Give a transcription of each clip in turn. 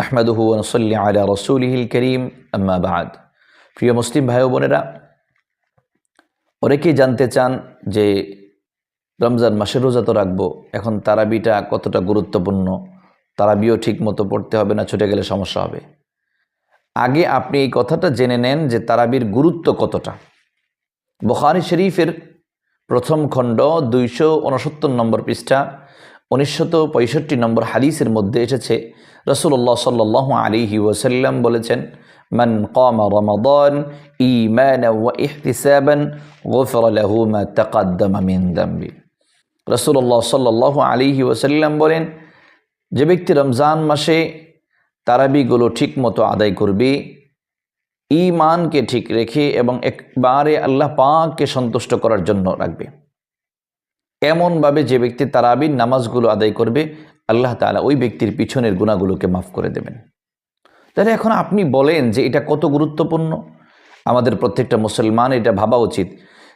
নাহমাদুহু নসল্লি আলা করিম, আম্মা প্রিয় মুসলিম ভাই বোনেরা অনেকেই জানতে চান যে রমজান মাসে রোজা তো রাখব, এখন তারাবিটা কতটা গুরুত্বপূর্ণ, তারাবিও ঠিক মতো পড়তে হবে না, ছুটে গেলে সমস্যা হবে। আগে আপনি এই কথাটা জেনে নেন যে তারাবির গুরুত্ব কতটা। বখারি শরীফের প্রথম খণ্ড দুইশো উনসত্তর নম্বর পৃষ্ঠা উনিশশত পঁয়ষট্টি নম্বর হাদিসের মধ্যে এসেছে রসুল্লাহ সাল্লাহ আলিহি ওসাল্লাম বলেছেন من قام رمضان إيمانا واحتسابا غفر له ما تقدم من ذنبه রসুল্লাহ সাল্লাহ আলিহি ওসাল্লাম বলেন যে ব্যক্তি রমজান মাসে তারাবিগুলো ঠিক মতো আদায় করবে ইমানকে ঠিক রেখে এবং একবারে আল্লাহ পাককে সন্তুষ্ট করার জন্য রাখবে এমনভাবে যে ব্যক্তি তারাবির নামাজগুলো আদায় করবে, আল্লাহ তালা ওই ব্যক্তির পিছনের গুণাগুলোকে মাফ করে দেবেন। তাহলে এখন আপনি বলেন যে এটা কত গুরুত্বপূর্ণ? আমাদের প্রত্যেকটা মুসলমান এটা ভাবা উচিত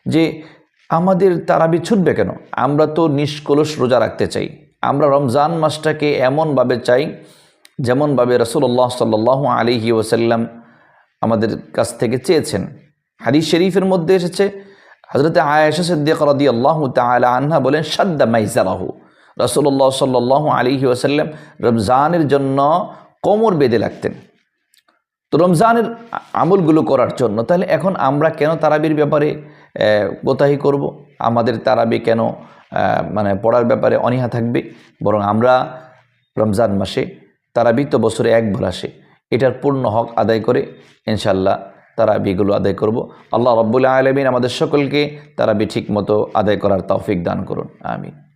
যে আমাদের তারাবি ছুটবে কেন? আমরা তো নিষ্কলস রোজা রাখতে চাই। আমরা রমজান মাসটাকে এমনভাবে চাই যেমনভাবে রসুল্লাহ সাল্লাহ আলিহি ওসাল্লাম আমাদের কাছ থেকে চেয়েছেন। হাদিস শরীফের মধ্যে এসেছে হজরত আয়েশা সিদ্দিক রদি আল্লাহ তালা আনহা বলেন, সাদ্দা মাইজারাহু। রসুল্লাহ সাল্লাহ আলিহি ওসাল্লাম রমজানের জন্য কোমর বেঁধে লাগতেন তো রমজানের আমলগুলো করার জন্য, তাহলে এখন আমরা কেন তারাবির ব্যাপারে কোথাহি করব? আমাদের তারাবি কেন মানে পড়ার ব্যাপারে অনীহা থাকবে? বরং আমরা রমজান মাসে তারাবি তো বছরে একবার আসে। এটার পূর্ণ হক আদায় করে ইনশাল্লাহ তারাবিগুলো আদায় করব। আল্লাহ রব্বুল্লাহ আলমিন আমাদের সকলকে তারাবি ঠিক মতো আদায় করার তৌফিক দান করুন। আমিন।